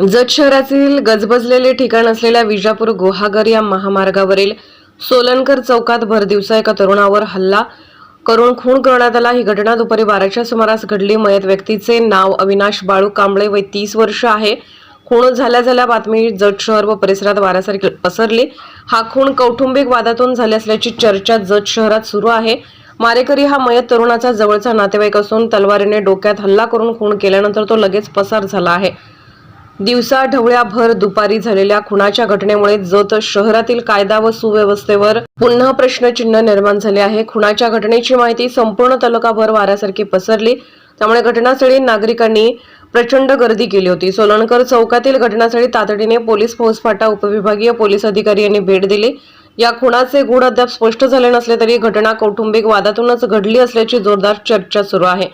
जत शहरातील गजबजलेले ठिकाण असलेल्या विजापूर गुहागर या महामार्गावरील सोलनकर चौकात भरदिवसा एका तरुणावर हल्ला करून खून करण्यात आला. ही घटना दुपारी बाराच्या सुमारास घडली. मयत व्यक्तीचे नाव अविनाश बाळू कांबळे वय तीस वर्ष आहे. खून झाल्या झाल्या बातमी जत शहर व परिसरात वाऱ्यासारखी पसरली. हा खून कौटुंबिक वादातून झाली असल्याची चर्चा जत शहरात सुरू आहे. मारेकरी हा मयत तरुणाचा जवळचा नातेवाईक असून तलवारीने डोक्यात हल्ला करून खून केल्यानंतर तो लगेच पसार झाला आहे. दिवसा ढवळ्याभर दुपारी झालेल्या खुनाच्या घटनेमुळे जत शहरातील कायदा व सुव्यवस्थेवर पुन्हा प्रश्नचिन्ह निर्माण झाले आहे. खुनाच्या घटनेची माहिती संपूर्ण तालुकाभर वाऱ्यासारखी पसरली. त्यामुळे घटनास्थळी नागरिकांनी प्रचंड गर्दी केली होती. सोलणकर चौकातील घटनास्थळी तातडीने पोलीस फौजफाटा उपविभागीय पोलीस अधिकारी यांनी भेट दिली. या खुणाचे गुण अद्याप स्पष्ट झाले नसले तरी घटना कौटुंबिक वादातूनच घडली असल्याची जोरदार चर्चा सुरू आहे.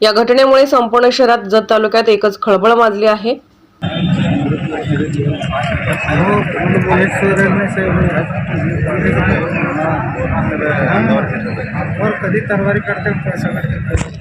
या घटनेमुळे संपूर्ण शहरात जत तालुक्यात एकच खळबळ माजली आहे. वो भुवनेश्वर में से और कधी तरवारी करते पैसा करते